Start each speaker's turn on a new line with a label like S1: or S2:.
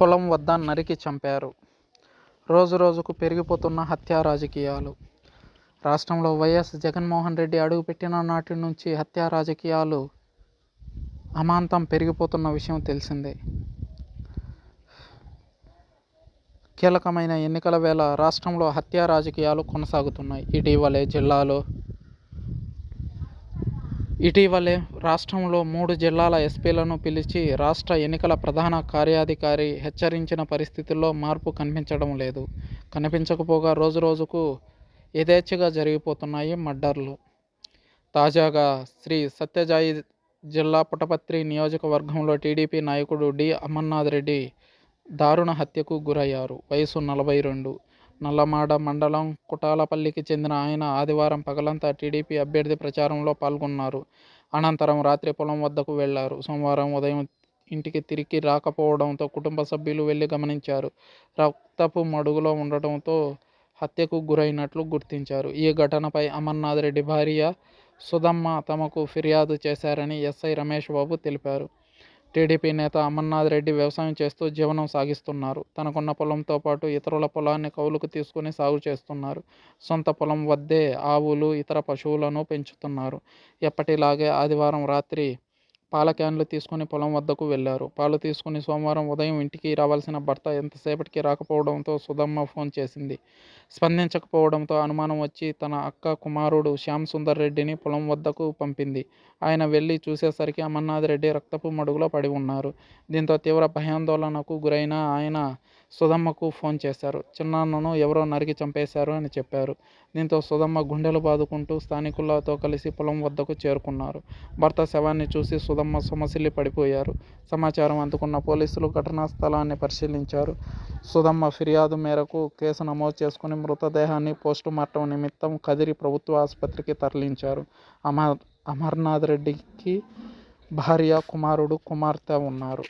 S1: పొలం వద్ద నరికి చంపారు. రోజు రోజుకు పెరిగిపోతున్న హత్యా రాజకీయాలు. రాష్ట్రంలో వైఎస్ జగన్మోహన్ రెడ్డి అడుగుపెట్టిన నాటి నుంచి హత్యా రాజకీయాలు అమాంతం పెరిగిపోతున్న విషయం తెలిసిందే. కీలకమైన ఎన్నికల వేళ రాష్ట్రంలో హత్యా రాజకీయాలు కొనసాగుతున్నాయి. ఇటీవలే జిల్లాలో ఇటీవలే రాష్ట్రంలో మూడు జిల్లాల ఎస్పీలను పిలిచి రాష్ట్ర ఎన్నికల ప్రధాన కార్యాధికారి హెచ్చరించిన పరిస్థితుల్లో మార్పు కనిపించడం లేదు. కనిపించకపోగా రోజు రోజుకు యథేచ్ఛగా జరిగిపోతున్నాయి మర్డర్లు తాజాగా శ్రీ సత్యజాయి జిల్లా పుటపత్రి నియోజకవర్గంలో టీడీపీ నాయకుడు డి. అమర్నాథ్ రెడ్డి దారుణ హత్యకు గురయ్యారు. వయసు నలభై రెండు. నల్లమాడ మండలం కుటాలపల్లికి చెందిన ఆయన ఆదివారం పగలంతా టీడీపీ అభ్యర్థి ప్రచారంలో పాల్గొన్నారు. అనంతరం రాత్రి పొలం వద్దకు వెళ్ళారు. సోమవారం ఉదయం ఇంటికి తిరిగి రాకపోవడంతో కుటుంబ సభ్యులు వెళ్ళి గమనించారు. రక్తపు మడుగులో ఉండటంతో హత్యకు గురైనట్లు గుర్తించారు. ఈ ఘటనపై అమర్నాథ్ రెడ్డి భార్య సుధమ్మ తమకు ఫిర్యాదు చేశారని ఎస్ఐ రమేష్ బాబు తెలిపారు. టీడీపీ నేత అమర్నాథ్ రెడ్డి వ్యవసాయం చేస్తూ జీవనం సాగిస్తున్నారు. తనకున్న పొలంతో పాటు ఇతరుల పొలాన్ని కౌలుకు తీసుకుని సాగు చేస్తున్నారు. సొంత పొలం వద్దే ఆవులు ఇతర పశువులను పెంచుతున్నారు. ఎప్పటిలాగే ఆదివారం రాత్రి పాల క్యాన్లు తీసుకుని పొలం వద్దకు వెళ్ళారు పాలు తీసుకుని సోమవారం ఉదయం ఇంటికి రావాల్సిన భర్త ఎంతసేపటికి రాకపోవడంతో సుధమ్మ ఫోన్ చేసింది. స్పందించకపోవడంతో అనుమానం వచ్చి తన అక్క కుమారుడు శ్యామ్ సుందర్ రెడ్డిని పొలం వద్దకు పంపింది. ఆయన వెళ్ళి చూసేసరికి అమర్నాథ్ రెడ్డి రక్తపు మడుగులో పడి ఉన్నారు. దీంతో తీవ్ర భయాందోళనకు గురైన ఆయన సుధమ్మకు ఫోన్ చేశారు. చిన్నాన్నను ఎవరో నరికి చంపేశారు అని చెప్పారు. దీంతో సుధమ్మ గుండెలు బాదుకుంటూ స్థానికులతో కలిసి పొలం వద్దకు చేరుకున్నారు. భర్త శవాన్ని చూసి సుధమ్మ సొమసిల్లి పడిపోయారు. సమాచారం అందుకున్న పోలీసులు ఘటనా స్థలాన్ని పరిశీలించారు. సుధమ్మ ఫిర్యాదు మేరకు కేసు నమోదు చేసుకుని మృతదేహాన్ని పోస్టుమార్టం నిమిత్తం కదిరి ప్రభుత్వ ఆసుపత్రికి తరలించారు. అమర్ అమర్నాథ్ రెడ్డికి భార్య కుమారుడు కుమార్తె ఉన్నారు.